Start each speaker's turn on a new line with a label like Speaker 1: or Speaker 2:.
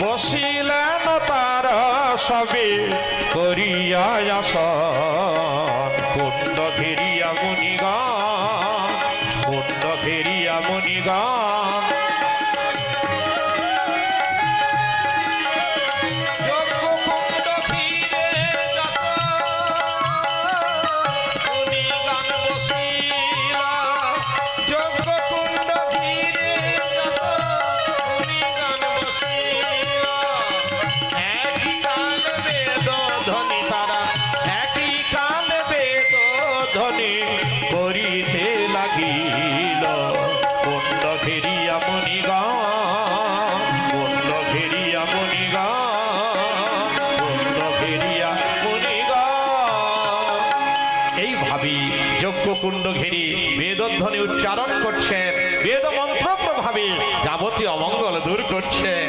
Speaker 1: বসিলেন তার সবে করিয়া কুণ্ড ফেরিয়া মুনিগা কুণ্ড ফেরিয়া মুনিগা ধ্বনি করিতে লাগিল। কুণ্ড ঘেরিয়া মণিগণ কুণ্ড ঘেরিয়া মণিগণ কুণ্ড ঘেরিয়া মণিগণ এইভাবেই যজ্ঞকুণ্ড ঘেরি বেদধ্বনি উচ্চারণ করছেন বেদ মন্ত্র প্রভাবে যাবতীয় অমঙ্গল দূর করছেন